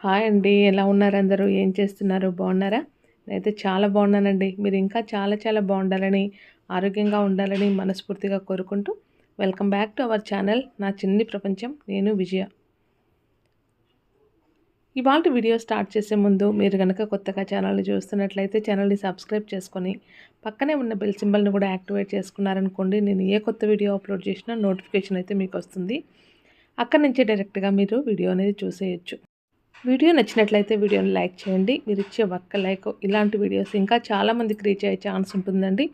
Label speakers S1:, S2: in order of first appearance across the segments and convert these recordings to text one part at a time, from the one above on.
S1: Hi అండి ఎలా ఉన్నారు అందరూ? ఏం చేస్తున్నారు? బాగున్నారా? నేనైతే చాలా బాగున్నానండి. మీరు ఇంకా చాలా చాలా బాగుండాలని ఆరోగ్యంగా ఉండాలని మనస్ఫూర్తిగా కోరుకుంటూ welcome back to our channel నా చిన్ని ప్రపంచం నేను విజయ. ఇవాళ వీడియో స్టార్ట్ చేసే ముందు మీరు కనుక కొత్తగా ఛానల్ని చూస్తున్నట్లయితే ఛానల్ని సబ్స్క్రైబ్ చేసుకొని పక్కనే ఉన్న బెల్ సింబల్ని కూడా యాక్టివేట్ చేసుకున్నారనుకోండి నేను ఏ కొత్త వీడియో అప్లోడ్ చేసినా నోటిఫికేషన్ అయితే మీకు వస్తుంది. అక్కడి నుంచే డైరెక్ట్గా మీరు వీడియో అనేది చూసేయచ్చు. వీడియో నచ్చినట్లయితే వీడియోని లైక్ చేయండి. మీరు ఇచ్చే ఒక్క లైక్ ఇలాంటి వీడియోస్ ఇంకా చాలామందికి రీచ్ అయ్యే ఛాన్స్ ఉంటుందండి.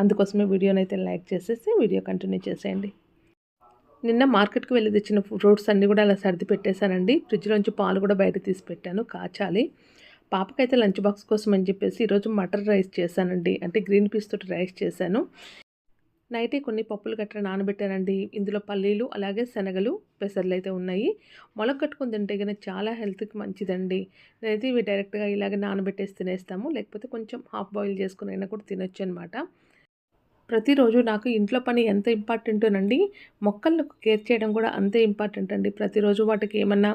S1: అందుకోసమే వీడియోని అయితే లైక్ చేసేసి వీడియో కంటిన్యూ చేసేయండి. నిన్న మార్కెట్కి వెళ్ళి తెచ్చిన ఫ్రూట్స్ అన్నీ కూడా అలా సర్ది పెట్టేశానండి. ఫ్రిడ్జ్లోంచి పాలు కూడా బయట తీసి పెట్టాను కాచాలి. పాపకైతే లంచ్ బాక్స్ కోసం అని చెప్పేసి ఈరోజు మటర్ రైస్ చేశానండి. అంటే గ్రీన్ పీస్ తోటి రైస్ చేశాను. నైటే కొన్ని పప్పులు గట్రా నానబెట్టానండి. ఇందులో పల్లీలు అలాగే శనగలు పెసర్లు అయితే ఉన్నాయి. మొలక కట్టుకుని తింటే కనుక చాలా హెల్త్కి మంచిదండి. నేనైతే ఇవి డైరెక్ట్గా ఇలాగే నానబెట్టేసి తినేస్తాము. లేకపోతే కొంచెం హాఫ్ బాయిల్ చేసుకుని అయినా కూడా తినొచ్చు అనమాట ప్రతిరోజు నాకు ఇంట్లో పని ఎంత ఇంపార్టెంటోనండి మొక్కలను కేర్ చేయడం కూడా అంతే ఇంపార్టెంట్ అండి ప్రతిరోజు వాటికి ఏమన్నా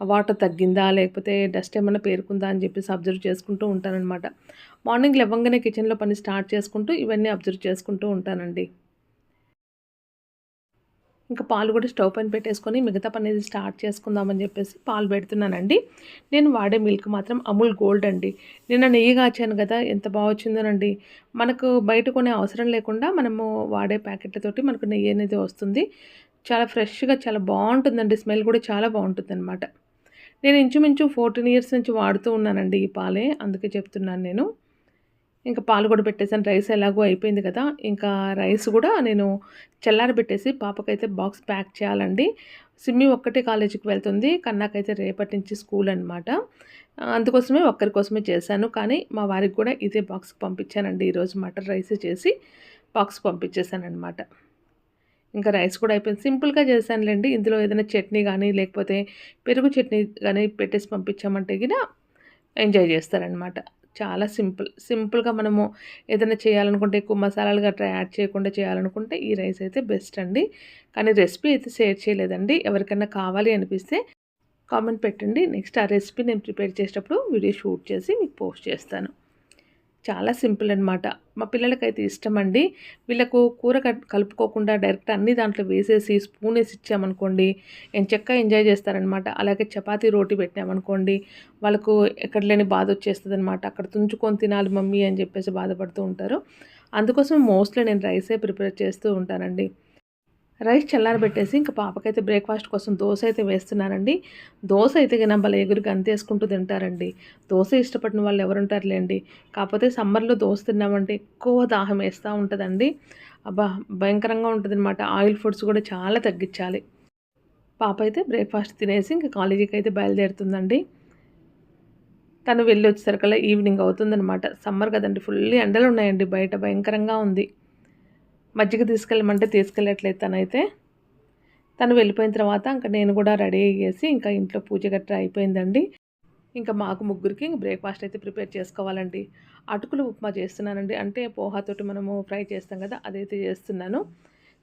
S1: వాటర్ తగ్గిందా లేకపోతే డస్ట్ ఏమైనా పేరుకుందా అని చెప్పేసి అబ్జర్వ్ చేసుకుంటూ ఉంటానన్నమాట. మార్నింగ్ లేవంగానే కిచెన్లో పని స్టార్ట్ చేసుకుంటూ ఇవన్నీ అబ్జర్వ్ చేసుకుంటూ ఉంటానండి. ఇంకా పాలు కూడా స్టవ్ పైన పెట్టేసుకొని మిగతా పని అనేది స్టార్ట్ చేసుకుందామని చెప్పేసి పాలు పెడుతున్నానండి. నేను వాడే మిల్క్ మాత్రం అమూల్ గోల్డ్ అండి. నిన్న నెయ్యి కాచాను కదా ఎంత బాగా వచ్చిందోనండి. మనకు బయట కొనే అవసరం లేకుండా మనము వాడే ప్యాకెట్లతోటి మనకు నెయ్యి అనేది వస్తుంది. చాలా ఫ్రెష్గా చాలా బాగుంటుందండి. స్మెల్ కూడా చాలా బాగుంటుంది అనమాట నేను ఇంచుమించు ఫోర్టీన్ ఇయర్స్ నుంచి వాడుతూ ఉన్నానండి ఈ పాలే. అందుకే చెప్తున్నాను నేను. ఇంకా పాలు కూడా పెట్టేసాను రైస్ ఎలాగో అయిపోయింది కదా. ఇంకా రైస్ కూడా నేను చల్లారబెట్టేసి పాపకైతే బాక్స్ ప్యాక్ చేయాలండి. సిమ్మి ఒక్కటే కాలేజీకి వెళ్తుంది. కన్నాకైతే రేపటి నుంచి స్కూల్ అనమాట అందుకోసమే ఒక్కరి కోసమే చేశాను. కానీ మా వారికి కూడా ఇదే బాక్స్కి పంపించానండి. ఈరోజు మటన్ రైస్ చేసి బాక్స్ పంపించేశాను అనమాట ఇంకా రైస్ కూడా అయిపోయింది. సింపుల్గా చేశానులేండి. ఇందులో ఏదైనా చట్నీ కానీ లేకపోతే పెరుగు చట్నీ కానీ పెట్టేసి పంపించామంటే గిన ఎంజాయ్ చేస్తారనమాట. చాలా సింపుల్. సింపుల్గా మనము ఏదైనా చేయాలనుకుంటే ఎక్కువ మసాలాలు గట్రా యాడ్ చేయకుండా చేయాలనుకుంటే ఈ రైస్ అయితే బెస్ట్ అండి. కానీ రెసిపీ అయితే షేర్ చేయలేదండి. ఎవరికైనా కావాలి అనిపిస్తే కామెంట్ పెట్టండి. నెక్స్ట్ ఆ రెసిపీ నేను ప్రిపేర్ చేసేటప్పుడు వీడియో షూట్ చేసి మీకు పోస్ట్ చేస్తాను. చాలా సింపుల్ అనమాట మా పిల్లలకైతే ఇష్టం అండి వీళ్ళకు కూర కలుపుకోకుండా డైరెక్ట్ అన్ని దాంట్లో వేసేసి స్పూన్ వేసి ఇచ్చామనుకోండి చెక్క ఎంజాయ్ చేస్తారనమాట అలాగే చపాతీ రోటీ పెట్టామనుకోండి వాళ్ళకు ఎక్కడ లేని బాధ వచ్చేస్తుంది అనమాట అక్కడ తుంచుకొని తినాలి మమ్మీ అని చెప్పేసి బాధపడుతూ ఉంటారు. అందుకోసం మోస్ట్లీ నేను రైసే ప్రిపేర్ చేస్తూ ఉంటానండి. రైస్ చల్లారబెట్టేసి ఇంకా పాపకైతే బ్రేక్ఫాస్ట్ కోసం దోశ అయితే వేస్తున్నానండి దోశ అయితే కన్నా భలే ఎగురికి అంతేసుకుంటూ తింటారండి. దోశ ఇష్టపడిన వాళ్ళు ఎవరుంటారులేండి. కాకపోతే సమ్మర్లో దోశ తిన్నామంటే ఎక్కువ దాహం వేస్తూ ఉంటుందండి. అబ్బా భయంకరంగా ఉంటుంది అనమాట ఆయిల్ ఫుడ్స్ కూడా చాలా తగ్గించాలి. పాప అయితే బ్రేక్ఫాస్ట్ తినేసి ఇంకా కాలేజీకి అయితే బయలుదేరుతుందండి. తను వెళ్ళి వచ్చేసరికల్లా ఈవినింగ్ అవుతుందనమాట సమ్మర్ కదండి ఫుల్లీ ఎండలు ఉన్నాయండి బయట భయంకరంగా ఉంది. మజ్జిగ తీసుకెళ్ళమంటే తీసుకెళ్ళట్లేదు తనైతే. తను వెళ్ళిపోయిన తర్వాత ఇంకా నేను కూడా రెడీ అయ్యేసి ఇంకా ఇంట్లో పూజ గట్రా అయిపోయిందండి. ఇంకా మాకు ముగ్గురికి బ్రేక్ఫాస్ట్ అయితే ప్రిపేర్ చేసుకోవాలండి. అటుకులు ఉప్మా చేస్తున్నానండి. అంటే పోహాతోటి మనము ఫ్రై చేస్తాం కదా అదైతే చేస్తున్నాను.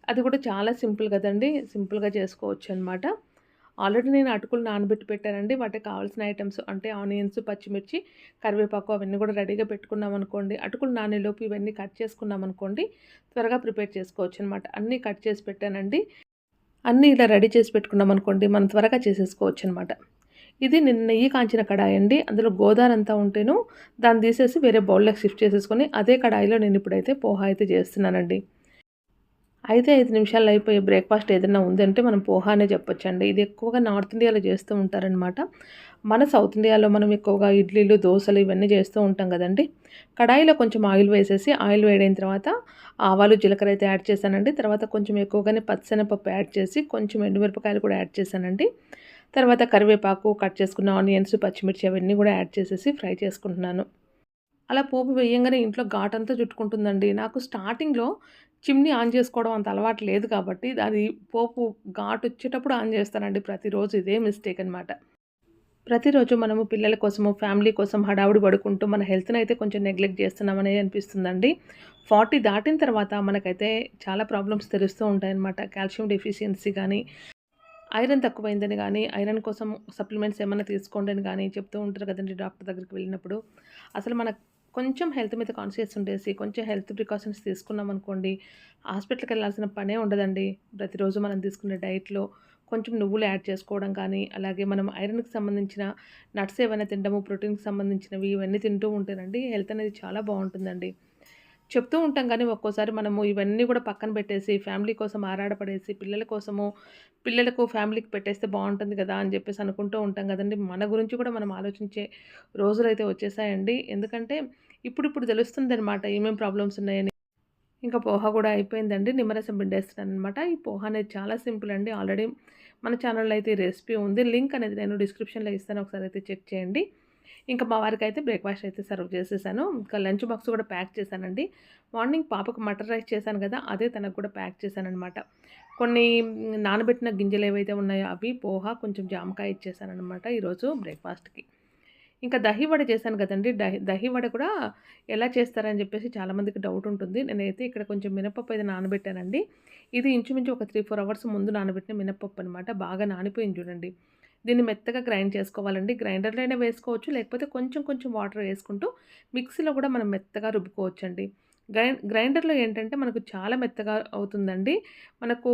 S1: అది కూడా చాలా సింపుల్ కదండి. సింపుల్గా చేసుకోవచ్చు అనమాట ఆల్రెడీ నేను అటుకులు నానబెట్టి పెట్టానండి. వాటికి కావాల్సిన ఐటమ్స్ అంటే ఆనియన్స్ పచ్చిమిర్చి కరివేపాకు అవన్నీ కూడా రెడీగా పెట్టుకున్నాం అనుకోండి. అటుకులు నానేలోపు ఇవన్నీ కట్ చేసుకున్నాం అనుకోండి. త్వరగా ప్రిపేర్ చేసుకోవచ్చు అనమాట అన్నీ కట్ చేసి పెట్టానండి. అన్నీ ఇలా రెడీ చేసి పెట్టుకున్నాం అనుకోండి మనం త్వరగా చేసేసుకోవచ్చు అనమాట ఇది నిన్న నెయ్యి కాంచిన కడాయి అండి. అందులో గోదావరి అంతా ఉంటేను దాన్ని తీసేసి వేరే బౌల్లోకి షిఫ్ట్ చేసేసుకొని అదే కడాయిలో నేను ఇప్పుడైతే పోహా అయితే చేస్తున్నానండి. అయితే ఐదు నిమిషాల్లో అయిపోయే బ్రేక్ఫాస్ట్ ఏదైనా ఉందంటే మనం పోహా అనే చెప్పొచ్చండి. ఇది ఎక్కువగా నార్త్ ఇండియాలో చేస్తూ ఉంటారనమాట మన సౌత్ ఇండియాలో మనం ఎక్కువగా ఇడ్లీలు దోశలు ఇవన్నీ చేస్తూ ఉంటాం కదండి. కడాయిలో కొంచెం ఆయిల్ వేసేసి ఆయిల్ వేడైన తర్వాత ఆవాలు జీలకర్ర అయితే యాడ్ చేశానండి. తర్వాత కొంచెం ఎక్కువగానే పచ్చనపప్పు యాడ్ చేసి కొంచెం ఎండుమిరపకాయలు కూడా యాడ్ చేశానండి. తర్వాత కరివేపాకు కట్ చేసుకున్న ఆనియన్స్ పచ్చిమిర్చి అవన్నీ కూడా యాడ్ చేసేసి ఫ్రై చేసుకుంటున్నాను. అలా పోపు వేయంగానే ఇంట్లో ఘాటంతా చుట్టుకుంటుందండి. నాకు స్టార్టింగ్లో చిమ్నీ ఆన్ చేసుకోవడం అంత అలవాటు లేదు కాబట్టి అది పోపు ఘాటు వచ్చేటప్పుడు ఆన్ చేస్తానండి ప్రతిరోజు ఇదే మిస్టేక్ అనమాట ప్రతిరోజు మనము పిల్లల కోసము ఫ్యామిలీ కోసం హడావుడి పడుకుంటూ మన హెల్త్ని అయితే కొంచెం నెగ్లెక్ట్ చేస్తున్నామని అనిపిస్తుందండి. ఫార్టీ దాటిన తర్వాత మనకైతే చాలా ప్రాబ్లమ్స్ తెలుస్తూ ఉంటాయన్నమాట కాల్షియం డెఫిషియన్సీ కానీ ఐరన్ తక్కువైందని కానీ ఐరన్ కోసం సప్లిమెంట్స్ ఏమైనా తీసుకోండి అని కానీ చెప్తూ ఉంటారు కదండి డాక్టర్ దగ్గరికి వెళ్ళినప్పుడు. అసలు మన కొంచెం హెల్త్ మీద కాన్షియస్ ఉండేసి కొంచెం హెల్త్ ప్రికాషన్స్ తీసుకున్నాం అనుకోండి హాస్పిటల్కి వెళ్ళాల్సిన పనే ఉండదండి. ప్రతిరోజు మనం తీసుకునే డైట్లో కొంచెం నువ్వులు యాడ్ చేసుకోవడం కానీ అలాగే మనం ఐరన్కి సంబంధించిన నట్స్ ఏమైనా తినడము ప్రోటీన్కి సంబంధించినవి ఇవన్నీ తింటూ ఉంటేనండి హెల్త్ అనేది చాలా బాగుంటుందండి. చెప్తూ ఉంటాం కానీ ఒక్కోసారి మనము ఇవన్నీ కూడా పక్కన పెట్టేసి ఫ్యామిలీ కోసం ఆరాడపడేసి పిల్లల కోసము పిల్లలకు ఫ్యామిలీకి పెట్టేస్తే బాగుంటుంది కదా అని చెప్పేసి అనుకుంటూ ఉంటాం కదండి. మన గురించి కూడా మనం ఆలోచించే రోజులైతే వచ్చేసాయండి. ఎందుకంటే ఇప్పుడిప్పుడు తెలుస్తుంది అనమాట ఏమేమి ప్రాబ్లమ్స్ ఉన్నాయని. ఇంకా పోహ కూడా అయిపోయిందండి. నిమ్మరసం పిండేస్తున్నాను అనమాట ఈ పోహ అనేది చాలా సింపుల్ అండి. ఆల్రెడీ మన ఛానల్లో అయితే ఈ రెసిపీ ఉంది. లింక్ అనేది నేను డిస్క్రిప్షన్లో ఇస్తాను. ఒకసారి అయితే చెక్ చేయండి. ఇంకా మా వారికి అయితే బ్రేక్ఫాస్ట్ అయితే సర్వ్ చేసేసాను. ఇంకా లంచ్ బాక్స్ కూడా ప్యాక్ చేశానండి. మార్నింగ్ పాపకు మటర్ రైస్ చేశాను కదా అదే తనకు కూడా ప్యాక్ చేశానమాట కొన్ని నానబెట్టిన గింజలు ఏవైతే ఉన్నాయో అవి పోహ కొంచెం జామకాయ ఇచ్చేసానమాట ఈరోజు బ్రేక్ఫాస్ట్కి. ఇంకా దహి వడ చేశాను కదండి. దహి దహి వడ కూడా ఎలా చేస్తారని చెప్పేసి చాలామందికి డౌట్ ఉంటుంది. నేనైతే ఇక్కడ కొంచెం మినపప్పు అయితే నానబెట్టానండి. ఇది ఇంచుమించు ఒక త్రీ ఫోర్ అవర్స్ ముందు నానబెట్టిన మినపప్పు అనమాట బాగా నానిపోయింది చూడండి. దీన్ని మెత్తగా గ్రైండ్ చేసుకోవాలండి. గ్రైండర్లో అయినా వేసుకోవచ్చు. లేకపోతే కొంచెం కొంచెం వాటర్ వేసుకుంటూ మిక్సీలో కూడా మనం మెత్తగా రుబ్బుకోవచ్చు అండి గ్రైండ్ గ్రైండర్లో ఏంటంటే మనకు చాలా మెత్తగా అవుతుందండి. మనకు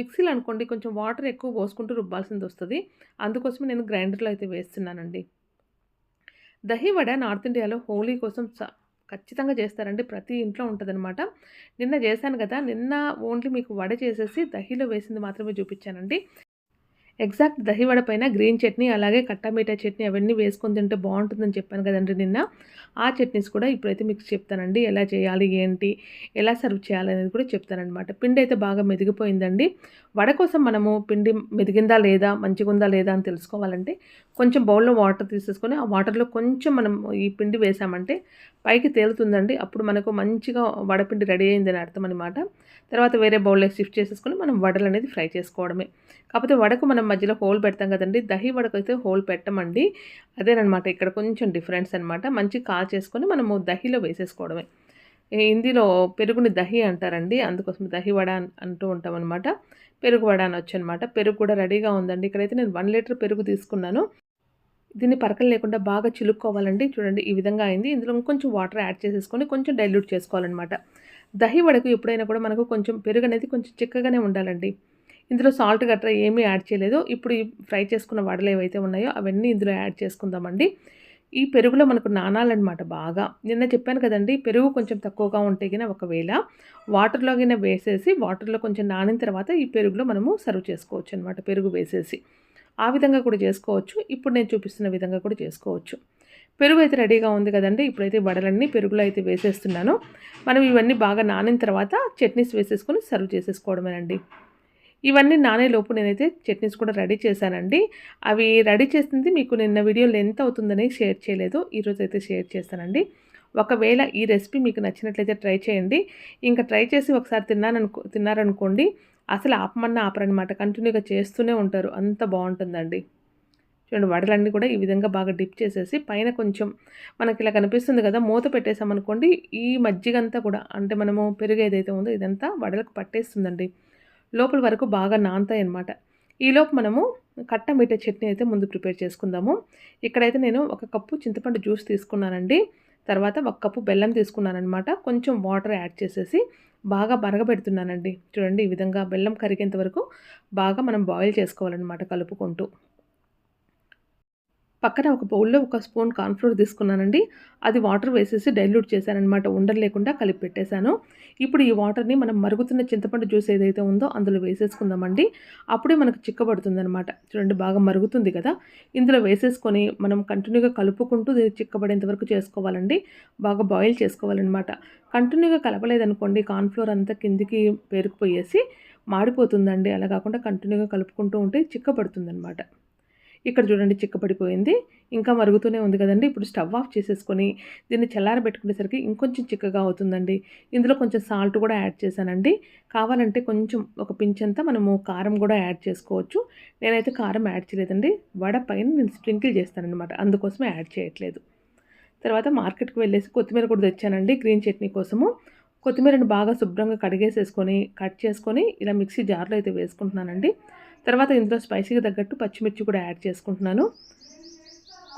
S1: మిక్సీలో అనుకోండి కొంచెం వాటర్ ఎక్కువ పోసుకుంటూ రుబ్బాల్సింది వస్తుంది అందుకోసం నేను గ్రైండర్లో అయితే వేస్తున్నానండి. దహి వడ నార్త్ ఇండియాలో హోలీ కోసం ఖచ్చితంగా చేస్తారండి. ప్రతి ఇంట్లో ఉంటుందన్నమాట. నిన్న చేశాను కదా నిన్న ఓన్లీ మీకు వడ చేసేసి దహిలో వేసింది మాత్రమే చూపించానండి. ఎగ్జాక్ట్ దహివడ పైన గ్రీన్ చట్నీ అలాగే కట్టామీఠా చట్నీ అవన్నీ వేసుకొని తింటే బాగుంటుందని చెప్పాను కదండి నిన్న. ఆ చట్నీస్ కూడా ఇప్పుడైతే మీకు చెప్తానండి. ఎలా చేయాలి ఏంటి ఎలా సర్వ్ చేయాలి అనేది కూడా చెప్తానమాట పిండి అయితే బాగా మెదిగిపోయిందండి. వడ కోసం మనము పిండి మెదిగిందా లేదా మంచిగుందా లేదా అని తెలుసుకోవాలంటే కొంచెం బౌల్లో వాటర్ తీసేసుకొని ఆ వాటర్లో కొంచెం మనం ఈ పిండి వేసామంటే పైకి తేలుతుందండి. అప్పుడు మనకు మంచిగా వడపిండి రెడీ అయిందని అర్థం అనమాట తర్వాత వేరే బౌల్లో షిఫ్ట్ చేసేసుకొని మనం వడలు అనేది ఫ్రై చేసుకోవడమే. కాకపోతే వడకు మనం మధ్యలో హోల్ పెడతాం కదండి దహి వడకు అయితే హోల్ పెట్టమండి. అదేనమాట ఇక్కడ కొంచెం డిఫరెన్స్ అనమాట మంచి కాల్ చేసుకొని మనము దహిలో వేసేసుకోవడమే. హిందీలో పెరుగుని దహి అంటారండి అందుకోసం దహి వడ అంటూ ఉంటాం అనమాట పెరుగు వడ అనొచ్చు అనమాట పెరుగు కూడా రెడీగా ఉందండి. ఇక్కడైతే నేను వన్ లీటర్ పెరుగు తీసుకున్నాను. దీన్ని పరకలు లేకుండా బాగా చిలుక్కోవాలండి. చూడండి ఈ విధంగా అయింది. ఇందులో కొంచెం వాటర్ యాడ్ చేసేసుకొని కొంచెం డైల్యూట్ చేసుకోవాలన్నమాట. దహి వడకు ఎప్పుడైనా కూడా మనకు కొంచెం పెరుగు అనేది కొంచెం చిక్కగానే ఉండాలండి. ఇందులో సాల్ట్ గట్రా ఏమీ యాడ్ చేయలేదు. ఇప్పుడు ఫ్రై చేసుకున్న వడలు ఏవైతే ఉన్నాయో అవన్నీ ఇందులో యాడ్ చేసుకుందామండి. ఈ పెరుగులో మనకు నానాలన్నమాట బాగా. నిన్న చెప్పాను కదండి పెరుగు కొంచెం తక్కువగా ఉంటే గిన ఒకవేళ వాటర్లో గిన వేసేసి వాటర్లో కొంచెం నానిన తర్వాత ఈ పెరుగులో మనము సర్వ్ చేసుకోవచ్చు అనమాట పెరుగు వేసేసి. ఆ విధంగా కూడా చేసుకోవచ్చు. ఇప్పుడు నేను చూపిస్తున్న విధంగా కూడా చేసుకోవచ్చు. పెరుగు అయితే రెడీగా ఉంది కదండి. ఇప్పుడైతే వడలన్నీ పెరుగులో అయితే వేసేస్తున్నాను. మనం ఇవన్నీ బాగా నానిన తర్వాత చట్నీస్ వేసేసుకొని సర్వ్ చేసేసుకోవడమేనండి. ఇవన్నీ నానేలోపు నేనైతే చట్నీస్ కూడా రెడీ చేశానండి. అవి రెడీ చేసింది మీకు నిన్న వీడియోలో ఎంత అవుతుందని షేర్ చేయలేదు. ఈరోజు అయితే షేర్ చేస్తానండి. ఒకవేళ ఈ రెసిపీ మీకు నచ్చినట్లయితే ట్రై చేయండి. ఇంకా ట్రై చేసి ఒకసారి తిన్నాననుకో తిన్నారనుకోండి అసలు ఆపమన్న ఆపరనమాట కంటిన్యూగా చేస్తూనే ఉంటారు. అంత బాగుంటుందండి. చూడండి వడలన్నీ కూడా ఈ విధంగా బాగా డిప్ చేసేసి పైన కొంచెం మనకి ఇలా కనిపిస్తుంది కదా మూత పెట్టేసామనుకోండి ఈ మజ్జిగంతా కూడా అంటే మనము పెరుగు ఏదైతే ఉందో ఇదంతా వడలకు పట్టేస్తుందండి. లోపల వరకు బాగా నానతాయి అనమాట ఈలోపు మనము కట్ట మీట చట్నీ అయితే ముందు ప్రిపేర్ చేసుకుందాము. ఇక్కడైతే నేను ఒక కప్పు చింతపండు జ్యూస్ తీసుకున్నానండి. తర్వాత ఒక కప్పు బెల్లం తీసుకున్నానమాట కొంచెం వాటర్ యాడ్ చేసేసి బాగా బరగబెడుతున్నానండి. చూడండి ఈ విధంగా బెల్లం కరిగేంత వరకు బాగా మనం బాయిల్ చేసుకోవాలన్నమాట కలుపుకుంటూ. పక్కన ఒక బౌల్లో ఒక స్పూన్ కార్న్ఫ్లోర్ తీసుకున్నానండి. అది వాటర్ వేసేసి డైల్యూట్ చేశానమాట ఉండలు లేకుండా కలిపి పెట్టేశాను. ఇప్పుడు ఈ వాటర్ని మనం మరుగుతున్న చింతపండు జ్యూస్ ఏదైతే ఉందో అందులో వేసేసుకుందామండి. అప్పుడే మనకు చిక్కబడుతుంది అనమాట చూడండి బాగా మరుగుతుంది కదా. ఇందులో వేసేసుకొని మనం కంటిన్యూగా కలుపుకుంటూ చిక్కబడేంత వరకు చేసుకోవాలండి. బాగా బాయిల్ చేసుకోవాలన్నమాట. కంటిన్యూగా కలపలేదనుకోండి కార్న్ఫ్లోర్ అంతా కిందికి పేరుకుపోయేసి మాడిపోతుందండి. అలా కాకుండా కంటిన్యూగా కలుపుకుంటూ ఉంటే చిక్కబడుతుంది అనమాట ఇక్కడ చూడండి చిక్కపడిపోయింది. ఇంకా మరుగుతూనే ఉంది కదండి. ఇప్పుడు స్టవ్ ఆఫ్ చేసేసుకొని దీన్ని చల్లారబెట్టుకునేసరికి ఇంకొంచెం చిక్కగా అవుతుందండి. ఇందులో కొంచెం సాల్ట్ కూడా యాడ్ చేశానండి. కావాలంటే కొంచెం ఒక పించంతా మనము కారం కూడా యాడ్ చేసుకోవచ్చు. నేనైతే కారం యాడ్ చేయలేదండి. వడ పైన నేను స్ప్రింకిల్ చేస్తానన్నమాట. అందుకోసమే యాడ్ చేయట్లేదు. తర్వాత మార్కెట్కి వెళ్ళేసి కొత్తిమీర కూడా తెచ్చానండి గ్రీన్ చట్నీ కోసము. కొత్తిమీరని బాగా శుభ్రంగా కడిగేసేసుకొని కట్ చేసుకొని ఇలా మిక్సీ జార్లో అయితే వేసుకుంటున్నానండి. తర్వాత ఇందులో స్పైసీకి తగ్గట్టు పచ్చిమిర్చి కూడా యాడ్ చేసుకుంటున్నాను.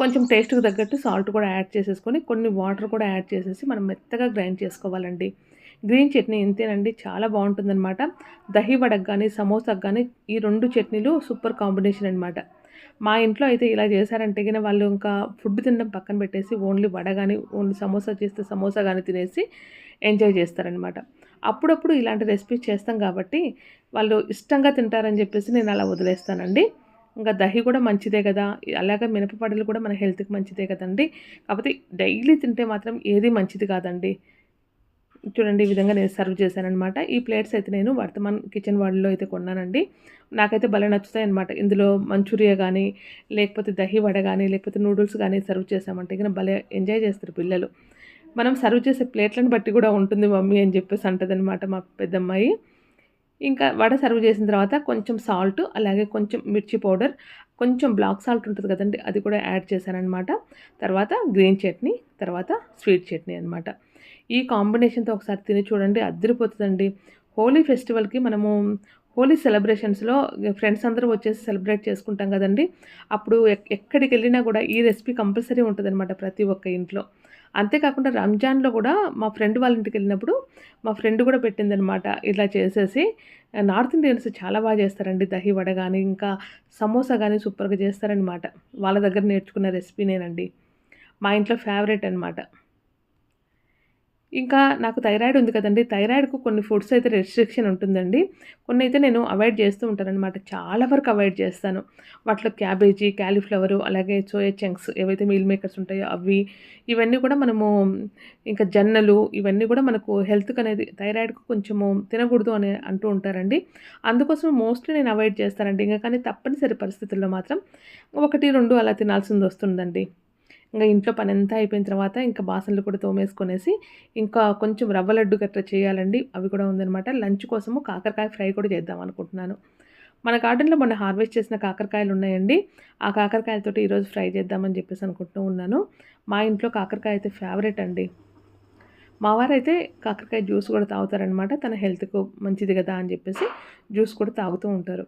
S1: కొంచెం టేస్ట్కి తగ్గట్టు సాల్ట్ కూడా యాడ్ చేసేసుకొని కొన్ని వాటర్ కూడా యాడ్ చేసేసి మనం మెత్తగా గ్రైండ్ చేసుకోవాలండి. గ్రీన్ చట్నీ ఇంతేనండి చాలా బాగుంటుందన్నమాట. దహి వడకు కానీ సమోసాకు కానీ ఈ రెండు చట్నీలు సూపర్ కాంబినేషన్ అనమాట మా ఇంట్లో అయితే ఇలా చేశారంటే కానీ వాళ్ళు ఇంకా ఫుడ్ తినడం పక్కన పెట్టేసి ఓన్లీ వడ కానీ ఓన్లీ సమోసా చేస్తే సమోసా కానీ తినేసి ఎంజాయ్ చేస్తారనమాట అప్పుడప్పుడు ఇలాంటి రెసిపీస్ చేస్తాం కాబట్టి వాళ్ళు ఇష్టంగా తింటారని చెప్పేసి నేను అలా వదిలేస్తానండి. ఇంకా దహి కూడా మంచిదే కదా. అలాగే మినపపడలు కూడా మన హెల్త్కి మంచిదే కదండి. కాకపోతే డైలీ తింటే మాత్రం ఏది మంచిది కాదండి. చూడండి ఈ విధంగా నేను సర్వ్ చేశానమాట ఈ ప్లేట్స్ అయితే నేను వర్తమాన్ కిచెన్ వార్డులో అయితే కొన్నానండి. నాకైతే భలే నచ్చుతాయి అనమాట ఇందులో మంచూరియా కానీ లేకపోతే దహి వడ కానీ లేకపోతే నూడిల్స్ కానీ సర్వ్ చేసామంటే ఇక భలే ఎంజాయ్ చేస్తారు పిల్లలు. మనం సర్వ్ చేసే ప్లేట్లను బట్టి కూడా ఉంటుంది మమ్మీ అని చెప్పేసి అంటదనమాట మా పెద్దమ్మాయి. ఇంకా వడ సర్వ్ చేసిన తర్వాత కొంచెం సాల్ట్ అలాగే కొంచెం మిర్చి పౌడర్ కొంచెం బ్లాక్ సాల్ట్ ఉంటుంది కదండి అది కూడా యాడ్ చేశానమాట తర్వాత గ్రీన్ చట్నీ తర్వాత స్వీట్ చట్నీ అనమాట ఈ కాంబినేషన్తో ఒకసారి తిని చూడండి అద్దరిపోతుందండి హోలీ ఫెస్టివల్కి మనము హోలీ సెలబ్రేషన్స్లో ఫ్రెండ్స్ అందరూ వచ్చేసి సెలబ్రేట్ చేసుకుంటాం కదండి. అప్పుడు ఎక్కడికి వెళ్ళినా కూడా ఈ రెసిపీ కంపల్సరీ ఉంటుందన్నమాట ప్రతి ఒక్క ఇంట్లో. అంతేకాకుండా రంజాన్లో కూడా మా ఫ్రెండ్ వాళ్ళ ఇంటికి వెళ్ళినప్పుడు మా ఫ్రెండ్ కూడా పెట్టిందనమాట ఇలా చేసేసి. నార్త్ ఇండియన్స్ చాలా బాగా చేస్తారండి. దహి వడ కానీ ఇంకా సమోసా కానీ సూపర్గా చేస్తారనమాట వాళ్ళ దగ్గర నేర్చుకున్న రెసిపీనేనండి మా ఇంట్లో ఫేవరెట్ అనమాట ఇంకా నాకు థైరాయిడ్ ఉంది కదండి. థైరాయిడ్కు కొన్ని ఫుడ్స్ అయితే రెస్ట్రిక్షన్ ఉంటుందండి. కొన్ని అయితే నేను అవాయిడ్ చేస్తూ ఉంటానన్నమాట. చాలా వరకు అవాయిడ్ చేస్తాను. వాటిలో క్యాబేజీ క్యాలీఫ్లవరు అలాగే సోయా చంక్స్ ఏవైతే మీల్ మేకర్స్ ఉంటాయో అవి ఇవన్నీ కూడా మనము ఇంకా జన్నలు ఇవన్నీ కూడా మనకు హెల్త్కి అనేది థైరాయిడ్కు కొంచెము తినకూడదు అని అంటూ ఉంటారండి. అందుకోసం మోస్ట్లీ నేను అవాయిడ్ చేస్తానండి. ఇంకా కానీ తప్పనిసరి పరిస్థితుల్లో మాత్రం ఒకటి రెండు అలా తినాల్సింది వస్తుందండి. ఇంకా ఇంట్లో పని అంతా అయిపోయిన తర్వాత ఇంకా బాసనలు కూడా తోమేసుకొనేసి ఇంకా కొంచెం రవ్వ లడ్డు గట్రా చేయాలండి. అవి కూడా ఉందనమాట లంచ్ కోసము కాకరకాయ ఫ్రై కూడా చేద్దాం అనుకుంటున్నాను. మన గార్డెన్లో మొన్న హార్వెస్ట్ చేసిన కాకరకాయలు ఉన్నాయండి. ఆ కాకరకాయలతో ఈరోజు ఫ్రై చేద్దామని చెప్పేసి అనుకుంటూ ఉన్నాను. మా ఇంట్లో కాకరకాయ అయితే ఫేవరెట్ అండి. మా వారైతే కాకరకాయ జ్యూస్ కూడా తాగుతారనమాట తన హెల్త్కు మంచిది కదా అని చెప్పేసి జ్యూస్ కూడా తాగుతూ ఉంటారు.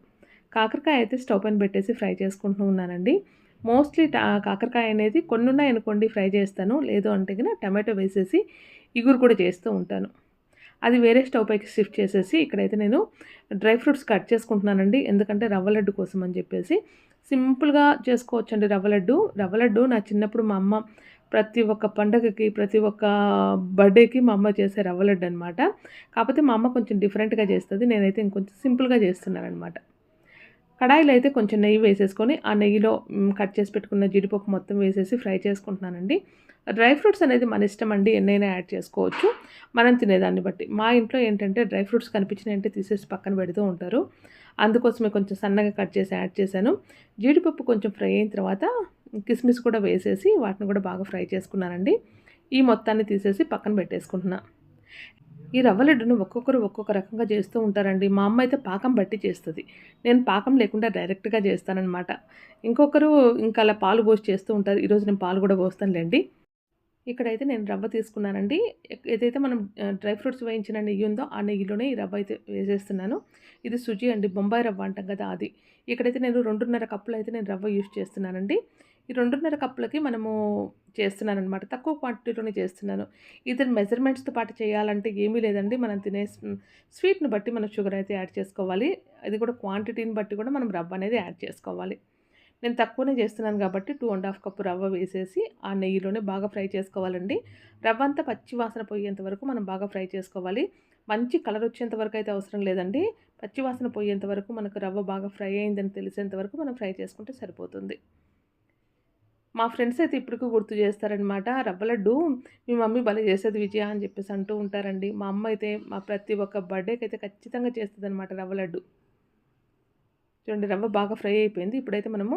S1: కాకరకాయ అయితే స్టవ్ పైన పెట్టేసి ఫ్రై చేసుకుంటూ ఉన్నానండి. మోస్ట్లీ కాకరకాయ అనేది కొన్ని ఉన్నాయనుకోండి ఫ్రై చేస్తాను. లేదు అంటే కనుక టమాటో వేసేసి ఇగురు కూడా చేస్తూ ఉంటాను. అది వేరే స్టవ్ పైకి షిఫ్ట్ చేసేసి ఇక్కడైతే నేను డ్రై ఫ్రూట్స్ కట్ చేసుకుంటున్నానండి. ఎందుకంటే రవ్వ లడ్డు కోసం అని చెప్పేసి. సింపుల్గా చేసుకోవచ్చండి రవ్వ లడ్డు. రవ్వ లడ్డు నా చిన్నప్పుడు మా అమ్మ ప్రతి ఒక్క పండగకి ప్రతి ఒక్క బర్త్డేకి మా అమ్మ చేసే రవ్వ లడ్డు అనమాట కాకపోతే మా అమ్మ కొంచెం డిఫరెంట్గా చేస్తుంది. నేనైతే ఇంకొంచెం సింపుల్గా చేస్తున్నాను అనమాట కడాయిలో అయితే కొంచెం నెయ్యి వేసేసుకొని ఆ నెయ్యిలో కట్ చేసి పెట్టుకున్న జీడిపప్పు మొత్తం వేసేసి ఫ్రై చేసుకుంటున్నానండి. డ్రై ఫ్రూట్స్ అనేది మన ఇష్టం అండి ఎన్నైనా యాడ్ చేసుకోవచ్చు. మనం తినేదాన్ని బట్టి. మా ఇంట్లో ఏంటంటే డ్రై ఫ్రూట్స్ కనిపించినాయంటే తీసేసి పక్కన పెడుతూ ఉంటారు. అందుకోసమే కొంచెం సన్నగా కట్ చేసి యాడ్ చేశాను. జీడిపప్పు కొంచెం ఫ్రై అయిన తర్వాత కిస్మిస్ కూడా వేసేసి వాటిని కూడా బాగా ఫ్రై చేసుకున్నానండి. ఈ మొత్తాన్ని తీసేసి పక్కన పెట్టేసుకుంటున్నాను ఈ రవ్వ లడ్డును ఒక్కొక్కరు ఒక్కొక్క రకంగా చేస్తూ ఉంటారండి. మా అమ్మ అయితే పాకం బట్టి చేస్తుంది. నేను పాకం లేకుండా డైరెక్ట్గా చేస్తానన్నమాట. ఇంకొకరు ఇంకా అలా పాలు పోసి చేస్తూ ఉంటారు. ఈరోజు నేను పాలు కూడా పోస్తానులేండి. ఇక్కడైతే నేను రవ్వ తీసుకున్నానండి. ఏదైతే మనం డ్రై ఫ్రూట్స్ వేయించిన నెయ్యి ఉందో ఆ నెయ్యిలోనే ఈ రవ్వ అయితే వేసేస్తున్నాను. ఇది సుజీ అండి. బొంబాయి రవ్వ అంటాం కదా అది. ఇక్కడైతే నేను రెండున్నర కప్పులు అయితే నేను రవ్వ యూజ్ చేస్తున్నానండి. ఈ రెండున్నర కప్పులకి మనము చేస్తున్నాను అనమాట తక్కువ క్వాంటిటీలోనే చేస్తున్నాను. ఇతని మెజర్మెంట్స్తో పాటు చేయాలంటే ఏమీ లేదండి. మనం తినే స్వీట్ని బట్టి మనం షుగర్ అయితే యాడ్ చేసుకోవాలి. అది కూడా క్వాంటిటీని బట్టి కూడా మనం రవ్వ అనేది యాడ్ చేసుకోవాలి. నేను తక్కువనే చేస్తున్నాను కాబట్టి టూ అండ్ హాఫ్ కప్పు రవ్వ వేసేసి ఆ నెయ్యిలోనే బాగా ఫ్రై చేసుకోవాలండి. రవ్వ అంతా పచ్చి వాసన పోయేంత వరకు మనం బాగా ఫ్రై చేసుకోవాలి. మంచి కలర్ వచ్చేంత వరకు అయితే అవసరం లేదండి. పచ్చి వాసన పోయేంత వరకు మనకు రవ్వ బాగా ఫ్రై అయిందని తెలిసేంత వరకు మనం ఫ్రై చేసుకుంటే సరిపోతుంది. మా ఫ్రెండ్స్ అయితే ఇప్పటికీ గుర్తు చేస్తారనమాట రవ్వ లడ్డు మీ మమ్మీ భలే చేసేది విజయ అని చెప్పేసి అంటూ ఉంటారండి. మా అమ్మ అయితే మా ప్రతి ఒక్క బర్త్డేకి అయితే ఖచ్చితంగా చేస్తుంది అనమాట రవ్వ లడ్డు. చూడండి రవ్వ బాగా ఫ్రై అయిపోయింది. ఇప్పుడైతే మనము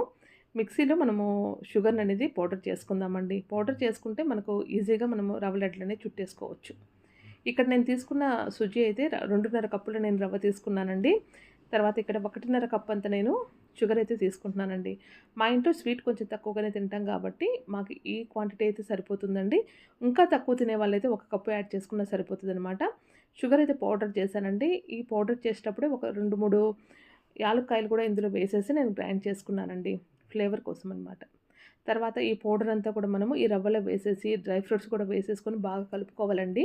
S1: మిక్సీలో మనము షుగర్ అనేది పౌడర్ చేసుకుందామండి. పౌడర్ చేసుకుంటే మనకు ఈజీగా మనము రవ్వ లడ్లు అనేది చుట్టేసుకోవచ్చు. ఇక్కడ నేను తీసుకున్న సుజీ అయితే రెండున్నర కప్పులు నేను రవ్వ తీసుకున్నానండి. తర్వాత ఇక్కడ ఒకటిన్నర కప్ అంత నేను షుగర్ అయితే తీసుకుంటున్నానండి. మా ఇంట్లో స్వీట్ కొంచెం తక్కువగానే తింటాం కాబట్టి మాకు ఈ క్వాంటిటీ అయితే సరిపోతుందండి. ఇంకా తక్కువ తినే వాళ్ళైతే ఒక కప్పు యాడ్ చేసుకున్నా సరిపోతుంది అనమాట షుగర్ అయితే పౌడర్ చేశానండి. ఈ పౌడర్ చేసేటప్పుడే ఒక రెండు మూడు యాలక్కాయలు కూడా ఇందులో వేసేసి నేను గ్రైండ్ చేసుకున్నానండి. ఫ్లేవర్ కోసం అనమాట తర్వాత ఈ పౌడర్ అంతా కూడా మనము ఈ రవ్వలో వేసేసి డ్రై ఫ్రూట్స్ కూడా వేసేసుకొని బాగా కలుపుకోవాలండి.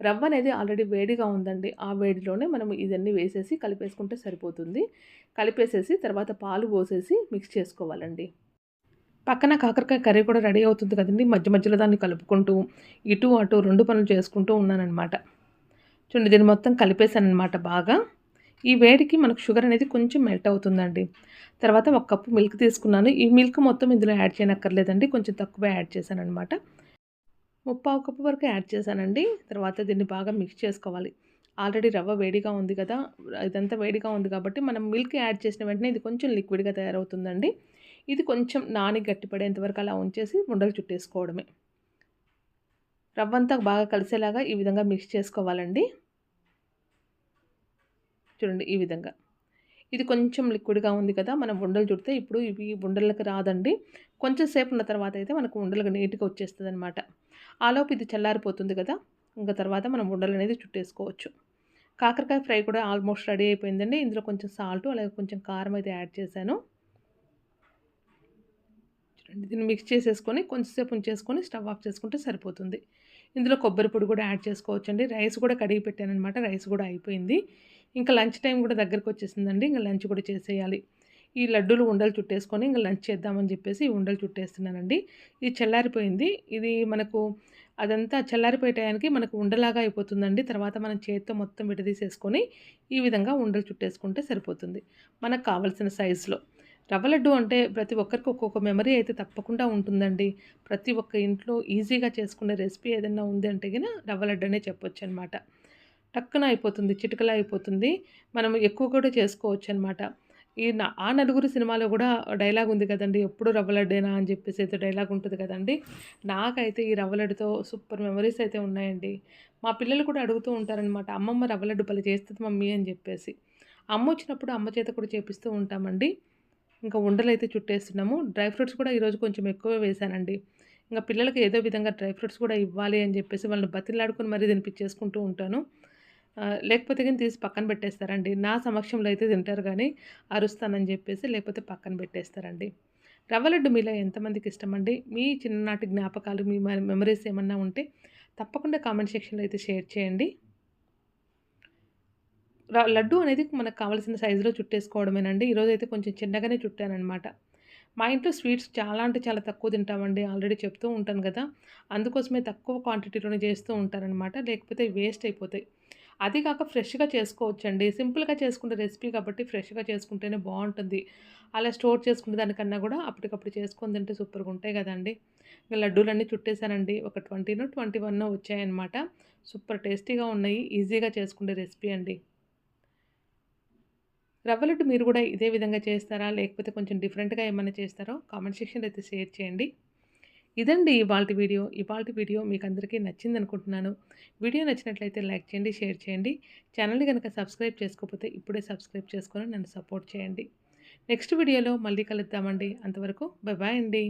S1: రవ్వ అనేది ఆల్రెడీ వేడిగా ఉందండి. ఆ వేడిలోనే మనం ఇదన్నీ వేసేసి కలిపేసుకుంటే సరిపోతుంది. కలిపేసేసి తర్వాత పాలు పోసేసి మిక్స్ చేసుకోవాలండి. పక్కన కాకరకాయ కర్రీ కూడా రెడీ అవుతుంది కదండి. మధ్య మధ్యలో దాన్ని కలుపుకుంటూ ఇటు అటు రెండు పనులు చేసుకుంటూ ఉన్నానన్నమాట. చూడండి దీన్ని మొత్తం కలిపేశానమాట బాగా. ఈ వేడికి మనకు షుగర్ అనేది కొంచెం మెల్ట్ అవుతుందండి. తర్వాత ఒక కప్పు మిల్క్ తీసుకున్నాను. ఈ మిల్క్ మొత్తం ఇందులో యాడ్ చేయనక్కర్లేదండి. కొంచెం తక్కువ యాడ్ చేశాను అనమాట ముప్పావు కప్పు వరకు యాడ్ చేశానండి. తర్వాత దీన్ని బాగా మిక్స్ చేసుకోవాలి. ఆల్రెడీ రవ్వ వేడిగా ఉంది కదా ఇదంతా వేడిగా ఉంది కాబట్టి మనం మిల్క్ యాడ్ చేసిన వెంటనే ఇది కొంచెం లిక్విడ్గా తయారవుతుందండి. ఇది కొంచెం నాని గట్టిపడేంతవరకు అలా ఉంచేసి ఉండలు చుట్టేసుకోవడమే. రవ్వ అంతా బాగా కలిసేలాగా ఈ విధంగా మిక్స్ చేసుకోవాలండి. చూడండి ఈ విధంగా. ఇది కొంచెం లిక్విడ్గా ఉంది కదా మనం ఉండలు చుడితే ఇప్పుడు ఇవి ఉండలకు రాదండి. కొంచెం సేపు ఉన్న తర్వాత అయితే మనకు ఉండలకు నీట్గా వచ్చేస్తుంది అనమాట ఆలోపు ఇది చల్లారిపోతుంది కదా. ఇంకా తర్వాత మనం ఉండలు అనేది చుట్టేసుకోవచ్చు. కాకరకాయ ఫ్రై కూడా ఆల్మోస్ట్ రెడీ అయిపోయిందండి. ఇందులో కొంచెం సాల్ట్ అలాగే కొంచెం కారం అయితే యాడ్ చేశాను. చూడండి దీన్ని మిక్స్ చేసేసుకొని కొంచెంసేపు ఉంచేసుకొని స్టవ్ ఆఫ్ చేసుకుంటే సరిపోతుంది. ఇందులో కొబ్బరి పొడి కూడా యాడ్ చేసుకోవచ్చండి. రైస్ కూడా కడిగి పెట్టాను అనమాట రైస్ కూడా అయిపోయింది. ఇంకా లంచ్ టైం కూడా దగ్గరకు వచ్చేసిందండి. ఇంకా లంచ్ కూడా చేసేయాలి. ఈ లడ్డూలు ఉండలు చుట్టేసుకొని ఇంకా లంచ్ చేద్దామని చెప్పేసి ఈ ఉండలు చుట్టేస్తున్నానండి. ఇది చల్లారిపోయింది. ఇది మనకు అదంతా చల్లారిపోయే టయానికి మనకు ఉండలాగా అయిపోతుందండి. తర్వాత మనం చేతితో మొత్తం విడదీసేసుకొని ఈ విధంగా ఉండలు చుట్టేసుకుంటే సరిపోతుంది. మనకు కావలసిన సైజులో. రవ్వ లడ్డు అంటే ప్రతి ఒక్కరికి ఒక్కొక్క మెమరీ అయితే తప్పకుండా ఉంటుందండి. ప్రతి ఒక్క ఇంట్లో ఈజీగా చేసుకునే రెసిపీ ఏదైనా ఉంది అంటే కనుక రవ్వ లడ్డు అనే చెప్పొచ్చు అనమాట టక్కున అయిపోతుంది చిటికలా అయిపోతుంది. మనం ఎక్కువ కూడా చేసుకోవచ్చు అనమాట ఈ నా- ఆ నలుగురు సినిమాలో కూడా డైలాగ్ ఉంది కదండి. ఎప్పుడు రవ్వ లడ్డేనా అని చెప్పేసి అయితే డైలాగ్ ఉంటుంది కదండి. నాకైతే ఈ రవ్వ లడ్డుతో సూపర్ మెమరీస్ అయితే ఉన్నాయండి. మా పిల్లలు కూడా అడుగుతూ ఉంటారనమాట అమ్మమ్మ రవ్వ లడ్డు పని చేస్తుంది మమ్మీ అని చెప్పేసి. అమ్మ వచ్చినప్పుడు అమ్మ చేత కూడా చేపిస్తూ ఉంటామండి. ఇంకా ఉండలు అయితే చుట్టేస్తున్నాము. డ్రై ఫ్రూట్స్ కూడా ఈరోజు కొంచెం ఎక్కువ వేశానండి. ఇంకా పిల్లలకి ఏదో విధంగా డ్రై ఫ్రూట్స్ కూడా ఇవ్వాలి అని చెప్పేసి వాళ్ళని బతిలాడుకొని మరీ తినిపించేసుకుంటూ ఉంటాను. లేకపోతే కానీ తీసి పక్కన పెట్టేస్తారండి. నా సమక్షంలో అయితే తింటారు కానీ అరుస్తానని చెప్పేసి లేకపోతే పక్కన పెట్టేస్తారండి. రవ్వ లడ్డు మీలో ఎంతమందికి ఇష్టమండి? మీ చిన్ననాటి జ్ఞాపకాలు మీ మెమరీస్ ఏమన్నా ఉంటే తప్పకుండా కామెంట్ సెక్షన్లో అయితే షేర్ చేయండి. లడ్డు అనేది మనకు కావాల్సిన సైజులో చుట్టేసుకోవడమేనండి. ఈరోజు అయితే కొంచెం చిన్నగానే చుట్టానమాట మా ఇంట్లో స్వీట్స్ చాలా అంటే చాలా తక్కువ తింటామండి. ఆల్రెడీ చెప్తూ ఉంటాను కదా. అందుకోసమే తక్కువ క్వాంటిటీలోనే చేస్తూ ఉంటారనమాట లేకపోతే వేస్ట్ అయిపోతాయి. అది కాక ఫ్రెష్గా చేసుకోవచ్చండి. సింపుల్గా చేసుకునే రెసిపీ కాబట్టి ఫ్రెష్గా చేసుకుంటేనే బాగుంటుంది అలా స్టోర్ చేసుకునే దానికన్నా కూడా అప్పటికప్పుడు చేసుకుని తింటే సూపర్గా ఉంటాయి కదండి. ఇంకా లడ్డూలన్నీ చుట్టేసానండి. ఒక ట్వంటీను ట్వంటీ వన్ వచ్చాయన్నమాట. సూపర్ టేస్టీగా ఉన్నాయి. ఈజీగా చేసుకునే రెసిపీ అండి. రవ్వ లడ్డు మీరు కూడా ఇదే విధంగా చేస్తారా? లేకపోతే కొంచెం డిఫరెంట్గా ఏమైనా చేస్తారో కామెంట్ సెక్షన్లో అయితే షేర్ చేయండి. ఇదండి ఇవాళ వీడియో. ఇవాళ వీడియో మీకు అందరికీ నచ్చింది అనుకుంటున్నాను వీడియో నచ్చినట్లయితే లైక్ చేయండి షేర్ చేయండి. ఛానల్ని కనుక సబ్స్క్రైబ్ చేసుకోకపోతే ఇప్పుడే సబ్స్క్రైబ్ చేసుకొని నన్ను సపోర్ట్ చేయండి. నెక్స్ట్ వీడియోలో మళ్ళీ కలుద్దామండి. అంతవరకు బాయ్ బాయ్ అండి.